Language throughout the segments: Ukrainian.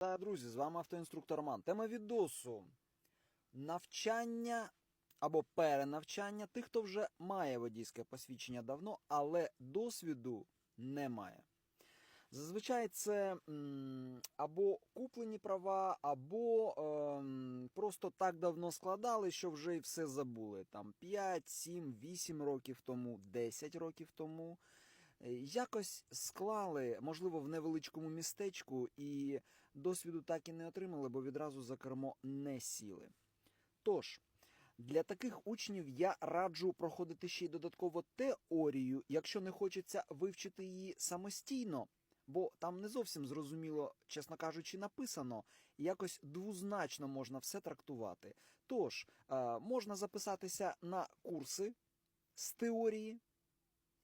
Друзі, з вами автоінструктор Ман. Тема відосу навчання або перенавчання тих, хто вже має водійське посвідчення давно, але досвіду не має. Зазвичай це або куплені права, або ем, просто так давно складали, що вже й все забули. Там 5, 7, 8 років тому, 10 років тому. Е, Якось склали, можливо, в невеличкому містечку, і досвіду так і не отримали, бо відразу за кермо не сіли. Тож, для таких учнів я раджу проходити ще й додатково теорію, якщо не хочеться вивчити її самостійно, бо там не зовсім зрозуміло, чесно кажучи, написано, якось двозначно можна все трактувати. Тож, е, можна записатися на курси з теорії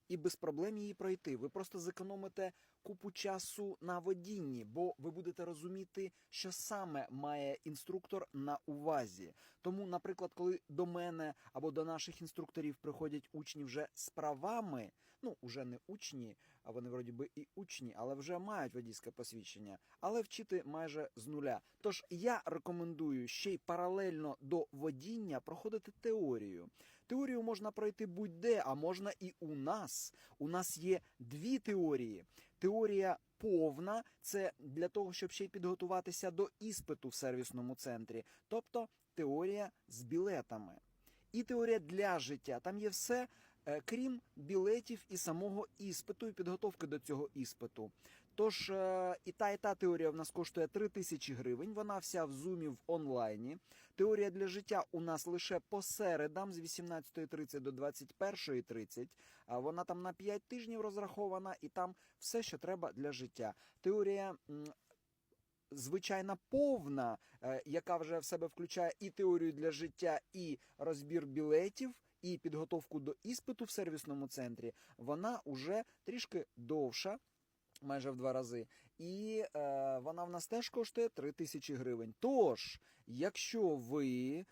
і без проблем її пройти. Ви просто зекономите купу часу на водінні, бо ви будете розуміти, що саме має інструктор на увазі. Тому, наприклад, коли до мене або до наших інструкторів приходять учні вже з правами, ну уже не учні, а вони вроді би і учні, але вже мають водійське посвідчення, але вчити майже з нуля. Тож я рекомендую ще й паралельно до водіння проходити теорію. Теорію можна пройти будь-де, а можна і у нас. У нас є дві теорії. Теорія повна це для того, щоб ще й підготуватися до іспиту в сервісному центрі, тобто теорія з білетами. І теорія для життя. Там є все, крім білетів і самого іспиту, і підготовки до цього іспиту. Тож е, і та, і та теорія в нас коштує 3 тисячі гривень. Вона вся в зумі в онлайні. Теорія для життя у нас лише по середам з 18.30 до 21.30. А Вона там на 5 тижнів розрахована, і там все, що треба для життя. Теорія. Звичайна повна, е, яка вже в себе включає і теорію для життя, і розбір білетів, і підготовку до іспиту в сервісному центрі, вона уже трішки довша, майже в два рази. І е, вона в нас теж коштує 3 тисячі гривень. Тож, якщо ви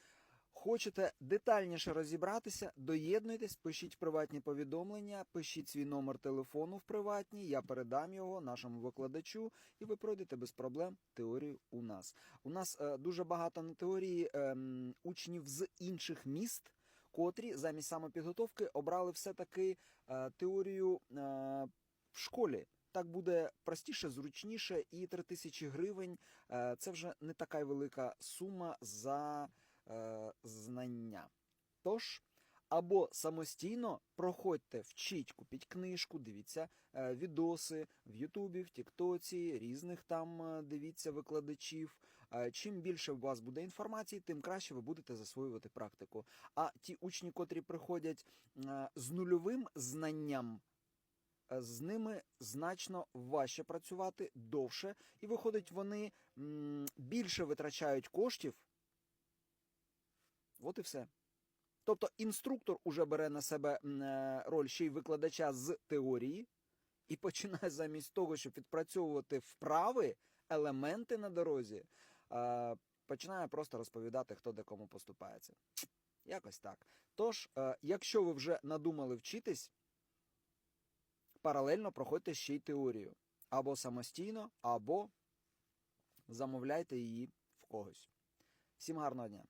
хочете детальніше розібратися, доєднуйтесь, пишіть приватні повідомлення, пишіть свій номер телефону в приватній, я передам його нашому викладачу, і ви пройдете без проблем теорію у нас. У нас е, дуже багато на теорії ем, учнів з інших міст. Котрі замість самопідготовки обрали все-таки е, теорію е, в школі. Так буде простіше, зручніше, і 3 тисячі гривень е, це вже не така велика сума за е, знання. Тож, або самостійно проходьте, вчіть, купіть книжку, дивіться е, відоси в Ютубі, в Тіктоці, різних там е, дивіться викладачів. Е, чим більше у вас буде інформації, тим краще ви будете засвоювати практику. А ті учні, котрі приходять з нульовим знанням, з ними значно важче працювати довше, і виходить, вони більше витрачають коштів. От і все. Тобто інструктор уже бере на себе е, роль ще й викладача з теорії і починає замість того, щоб відпрацьовувати вправи, елементи на дорозі, починає просто розповідати, хто де кому поступається. Якось так. Тож, е, якщо ви вже надумали вчитись, паралельно проходьте ще й теорію. Або самостійно, або замовляйте її в когось. Всім гарного дня!